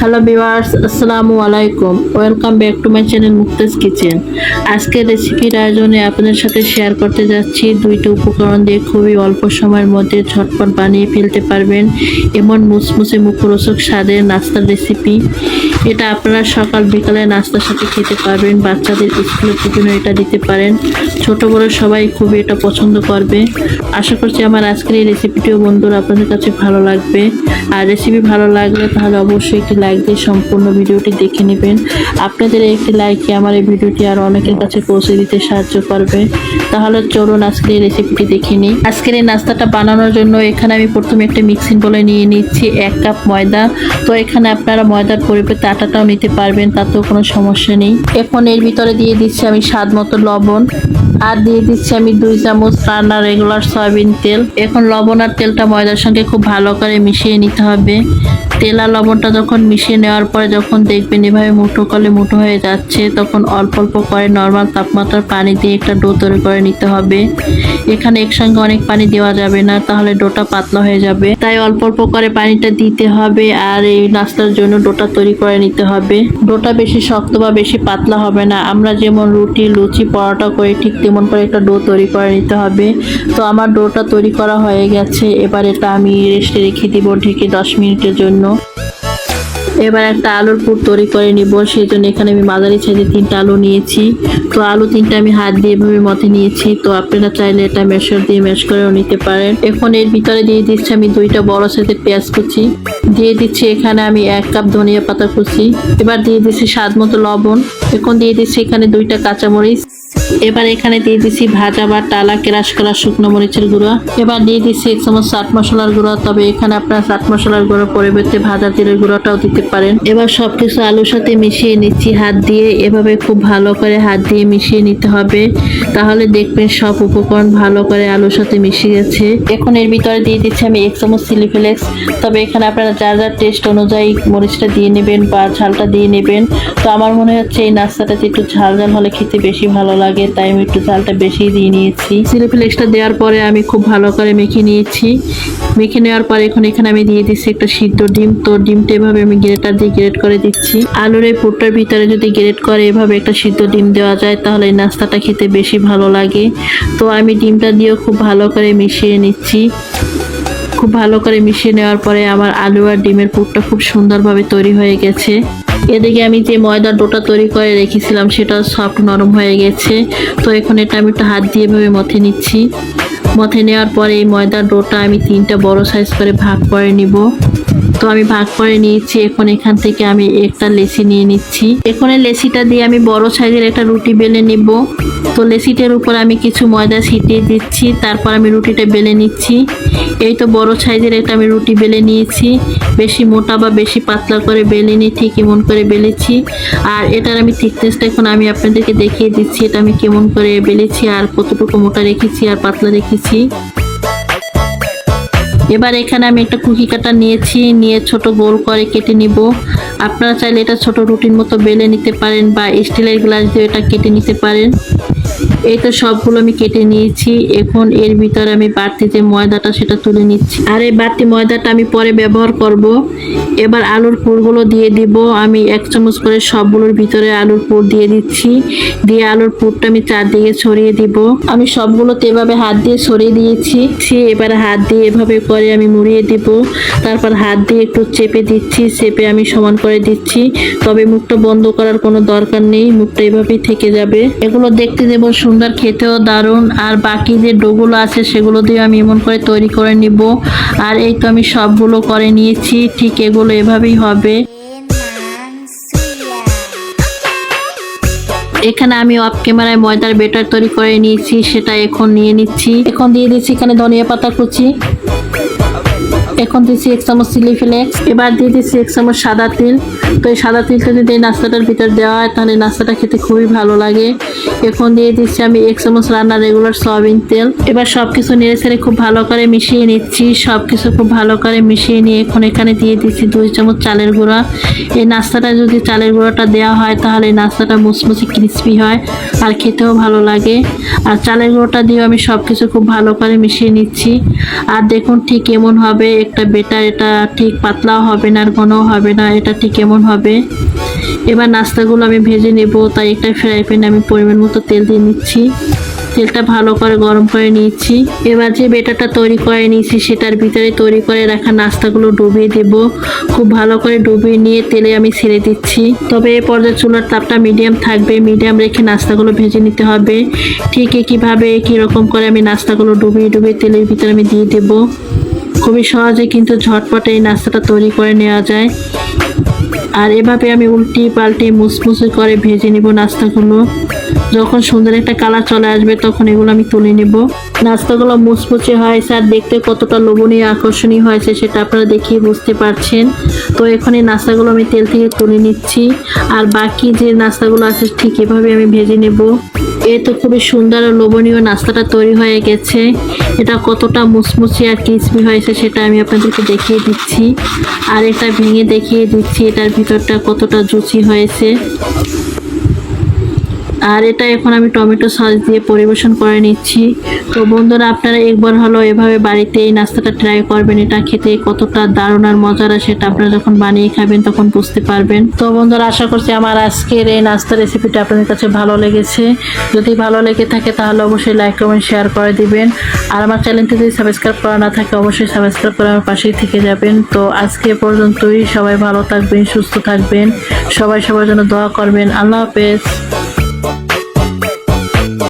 Hello viewers আসসালামু আলাইকুম welcome back to my channel Muktaz kitchen আজকের রেসিপির আয়োজনে আপনাদের সাথে শেয়ার করতে যাচ্ছি। দুইটা উপকরণ দিয়ে খুবই অল্প সময়ের মধ্যে ঝটপট বানিয়ে ফেলতে পারবেন। এমন মুসমুসে মুখরোচক স্বাদের নাস্তার রেসিপি এটা আপনারা সকাল, বিকালে নাস্তার সাথে খেতে পারবেন। বাচ্চাদের স্কুলের টিফিনও এটা দিতে পারেন। ছোট, বড় সবাই খুবই এটা পছন্দ করবে। আশা করছি আমার আজকের এই রেসিপিটিও বন্ধুরা আপনাদের কাছে ভালো লাগবে। আর রেসিপি ভালো লাগলে তাহলে অবশ্যই একটি লাইক দিয়ে সম্পূর্ণ ভিডিওটি দেখে নেবেন। আপনাদের একটি লাইকে আমার এই ভিডিওটি আর অনেকের কাছে পৌঁছে দিতে সাহায্য করবে। তাহলে চলুন আজকের এই রেসিপিটি দেখে নিই। আজকের এই নাস্তাটা বানানোর জন্য এখানে আমি প্রথমে একটা মিক্সিং বলে নিয়ে নিচ্ছি এক কাপ ময়দা। তো এখানে আপনারা ময়দার পরিবর্তে আটাটাও নিতে পারবেন, তাতেও কোনো সমস্যা নেই। এখন এর ভিতরে দিয়ে দিচ্ছি আমি স্বাদ মতো লবণ। আর দিয়ে দিচ্ছি আমি দুই চামচ রান্নার রেগুলার সয়াবিন তেল। এখন লবণ আর তেলটা ময়দার সঙ্গে খুব ভালো করে মিশিয়ে নিতে হবে। তেল আর লবণটা যখন মিশিয়ে নেওয়ার পরে যখন দেখবেন এভাবে মুঠো কলে মুঠো হয়ে যাচ্ছে, তখন অল্প অল্প করে নর্মাল তাপমাত্রার পানি দিয়ে একটা ডো তৈরি করে নিতে হবে। এখানে একসঙ্গে অনেক পানি দেওয়া যাবে না, তাহলে ডোটা পাতলা হয়ে যাবে। তাই অল্প অল্প করে পানিটা দিতে হবে আর এই নাস্তার জন্য ডোটা তৈরি করে নিতে হবে। ডোটা বেশি শক্ত বা বেশি পাতলা হবে না, আমরা যেমন রুটি, লুচি, পরোটা করে ঠিক তেমন করে একটা ডো তৈরি করে নিতে হবে। তো আমার ডোটা তৈরি করা হয়ে গেছে, এবার এটা আমি রেস্টে রেখে দিব ঢেকে দশ মিনিটের জন্য। এবার একটা আলুর পুর তৈরি করে নিব সেই জন্য এখানে আমি মাঝারি সাইজে তিনটা আলু নিয়েছি। তো আলু তিনটা আমি হাত দিয়ে এভাবে মতে নিয়েছি, তো আপনারা চাইলে এটা মেশর দিয়ে ম্যাশ করেও নিতে পারেন। এখন এর ভিতরে দিয়ে দিচ্ছি আমি দুইটা বড় সাইজের পেঁয়াজ কুচি। দিয়ে দিচ্ছি এখানে আমি এক কাপ ধনিয়া পাতা কুচি। এবার দিয়ে দিচ্ছি স্বাদ মতো লবণ। এখন দিয়ে দিচ্ছি এখানে দুইটা কাঁচামরিচ। এবার এখানে দিয়ে দিচ্ছি ভাজা বা টালা কেরাস করা শুকনো মরিচের গুঁড়ো। এবার দিয়ে দিচ্ছি এক চামচ চাট মশলার গুঁড়ো, তবে এখানে আপনার চাট মশলার গুঁড়ো পরিবর্তে ভাজা তেলের গুঁড়োটাও দিতে পারেন। এবার সবকিছু আলুর সাথে মিশিয়ে নিচ্ছি হাত দিয়ে, এভাবে খুব ভালো করে হাত দিয়ে মিশিয়ে নিতে হবে। তাহলে দেখবেন সব উপকরণ ভালো করে আলুর সাথে মিশে গেছে। এখন এর ভিতরে দিয়ে দিচ্ছি আমি এক চামচ চিলি ফ্লেক্স। তবে এখানে আপনারা যার যার টেস্ট অনুযায়ী মরিচটা দিয়ে নেবেন বা ঝালটা দিয়ে নেবেন, তো আমার মনে হচ্ছে এই নাস্তাটাতে একটু ঝাল ঝাল হলে খেতে বেশি ভালো লাগে। তাই আমি একটু চালটা বেশি দিয়ে নিয়েছি। চিলি ফ্লেক্সটা দেওয়ার পরে আমি খুব ভালো করে মেখে নিয়েছি। মেখে নেওয়ার পরে এখন এখানে আমি দিয়ে দিচ্ছি একটা সিদ্ধ ডিম। তো ডিমটা এভাবে আমি গ্রেটার দিয়ে গ্রেট করে দিচ্ছি। আলুর এই পুরটার ভিতরে যদি গ্রেট করে এভাবে একটা সিদ্ধ ডিম দেওয়া যায়, তাহলে এই নাস্তাটা খেতে বেশি ভালো লাগে। তো আমি ডিমটা দিয়েও খুব ভালো করে মিশিয়ে নিচ্ছি। খুব ভালো করে মিশিয়ে নেওয়ার পরে আমার আলু আর ডিমের পুরটা খুব সুন্দরভাবে তৈরি হয়ে গেছে। এদিকে আমি যে ময়দার ডোটা তৈরি করে রেখেছিলাম, সেটা সফট নরম হয়ে গেছে। তো এখন এটা আমি একটা হাত দিয়ে ভেবে মথে নিচ্ছি। মথে নেওয়ার পরে এই ময়দার ডোটা আমি তিনটা বড় সাইজ করে ভাগ করে নিব। আমি ভাগ করে নিয়েছি, এখন এখান থেকে আমি একটা লেসি নিয়ে নিচ্ছি। এখন লেসিটা দিয়ে আমি বড় সাইজের একটা রুটি বেলে নিব। তো লেসিটার উপর আমি কিছু ময়দা ছিটিয়ে দিচ্ছি, তারপর আমি রুটিটা বেলে নিচ্ছি। এই তো বড় সাইজের একটা আমি রুটি বেলে নিয়েছি। বেশি মোটা বা বেশি পাতলা করে বেলে নিয়ে ঠিক এমন করে বেলেছি। আর এটার আমি থিকনেসটা এখন আমি আপনাদেরকে দেখিয়ে দিচ্ছি, এটা আমি কেমন করে বেলেছি, আর কতটুকু মোটা রেখেছি, আর পাতলা রেখেছি। এবার এখানে আমি একটা কুকি কাটা নিয়েছি, নিয়ে ছোট গোল করে কেটে নিব। আপনারা চাইলে এটা ছোট রুটির মতো বেলে নিতে পারেন বা স্টিলের গ্লাস দিয়ে এটা কেটে নিতে পারেন। এই তো সবগুলো আমি কেটে নিয়েছি। এখন এর ভিতরে আমি বাড়তি যে ময়দাটা, সেটা তুলে নিচ্ছি। আর এই বাড়তি ময়দাটা আমি পরে ব্যবহার করব। এবার আলুর পুরগুলো দিয়ে দিব। আমি এক চামচ করে সবগুলোর ভিতরে আলুর পুর দিয়ে দিচ্ছি। দিয়ে আলুর পুরটা আমি চারদিকে ছড়িয়ে দিব। আমি সবগুলোতে এভাবে হাত দিয়ে ছড়িয়ে দিয়েছি। এবার হাত দিয়ে এভাবে করে আমি মুড়িয়ে দিব। তারপর হাত দিয়ে একটু চেপে দিচ্ছি। চেপে আমি সমান করে দিচ্ছি। তবে মুখটা বন্ধ করার কোনো দরকার নেই। মুখটা এভাবেই থেকে যাবে। এগুলো দেখতে যেমন সুন্দর খেতেও দারুণ। আর বাকি যে ডোগুলো আছে, সেগুলো দিয়ে আমি এমন করে তৈরি করে নিব। আর এই তো আমি সবগুলো করে নিয়েছি, ঠিক এগুলো এভাবেই হবে। এখানে আমি অফ ক্যামেরায় ময়দার বেটার তৈরি করে নিয়েছি, সেটা এখন নিয়ে নিচ্ছি। এখন দিয়ে দিচ্ছি এখানে ধনিয়া পাতা কুচি। এখন দিচ্ছি এক চামচ চিলি ফ্লেক্স এবার দিয়ে দিচ্ছি এক চামচ সাদা তিল। তো এই সাদা তিলটা যদি এই নাস্তাটার ভিতর দেওয়া হয়, তাহলে নাস্তাটা খেতে খুবই ভালো লাগে। এখন দিয়ে দিচ্ছি আমি এক চামচ রান্নার রেগুলার সয়াবিন তেল। এবার সব কিছু নেড়ে ছেড়ে খুব ভালো করে মিশিয়ে নিচ্ছি। সব কিছু খুব ভালো করে মিশিয়ে নিয়ে এখন এখানে দিয়ে দিচ্ছি দুই চামচ চালের গুঁড়া। এই নাস্তাটা যদি চালের গুঁড়োটা দেওয়া হয়, তাহলে নাস্তাটা মুচমুচে ক্রিস্পি হয় আর খেতেও ভালো লাগে। আর চালের গুঁড়োটা দিয়েও আমি সব কিছু খুব ভালো করে মিশিয়ে নিচ্ছি। আর দেখুন ঠিক এমন হবে। একটা বেটার, এটা ঠিক পাতলাও হবে না, আর ঘনও হবে না, এটা ঠিক কেমন হবে? এবার নাস্তাগুলো আমি ভেজে নেব, তাই একটা ফ্রাই প্যানে আমি পরিমাণ মতো তেল দিয়ে নিচ্ছি। তেলটা ভালো করে গরম করে নিয়েছি। এবার যে বেটাটা তৈরি করে নিয়েছি সেটার ভিতরে তৈরি করে রাখা নাস্তাগুলো ডুবিয়ে দেব। খুব ভালো করে ডুবিয়ে নিয়ে তেলে আমি ছেড়ে দিচ্ছি। তবে এই পর্যায়ে চুলার তাপটা মিডিয়াম থাকবে মিডিয়াম রেখে নাস্তাগুলো ভেজে নিতে হবে। ঠিক একইভাবে কীরকম করে আমি নাস্তাগুলো ডুবিয়ে ডুবিয়ে তেলের ভিতরে আমি দিয়ে দেব। খুবই সহজে কিন্তু ঝটপটে এই নাস্তাটা তৈরি করে নেওয়া যায়। আর এভাবে আমি উল্টি পাল্টে মুসমুসে করে ভেজে নিব নাস্তাগুলো। যখন সুন্দর একটা কালার চলে আসবে তখন এগুলো আমি তুলে নেব। নাস্তাগুলো মুচমুচে হয়েছে আর দেখতে কতটা লোভনীয়, আকর্ষণীয় হয়েছে সেটা আপনারা দেখিয়ে বুঝতে পারছেন। তো এখন এই নাস্তাগুলো আমি তেল থেকে তুলে নিচ্ছি। আর বাকি যে নাস্তাগুলো আছে, ঠিক এভাবে আমি ভেজে নেব। এ তো খুবই সুন্দর ও লোভনীয় নাস্তাটা তৈরি হয়ে গেছে। এটা কতটা মুচমুচে আর ক্রিসপি হয়েছে সেটা আমি আপনাদেরকে দেখিয়ে দিচ্ছি। আর এটা ভেঙে দেখিয়ে দিচ্ছি, এটার ভিতরটা কতটা জুচি হয়েছে। আর এটা এখন আমি টমেটো সস দিয়ে পরিবেশন করে নিচ্ছি। তো বন্ধুরা, আপনারা একবার হলো এভাবে বাড়িতে এই নাস্তাটা ট্রাই করবেন। এটা খেতে কতটা দারুণ আর মজার সেটা আপনারা যখন বানিয়ে খাবেন তখন বুঝতে পারবেন। তো বন্ধুরা, আশা করছি আমার আজকের এই নাস্তা রেসিপিটা আপনাদের কাছে ভালো লেগেছে। যদি ভালো লেগে থাকে তাহলে অবশ্যই লাইক কমেন্ট শেয়ার করে দিবেন। আর আমার চ্যানেলটি যদি সাবস্ক্রাইব করা না থাকে, অবশ্যই সাবস্ক্রাইব করে আমার পাশেই থেকে যাবেন। তো আজকে পর্যন্তই। সবাই ভালো থাকবেন, সুস্থ থাকবেন। সবাই সবার জন্য দোয়া করবেন। আল্লাহ হাফেজ।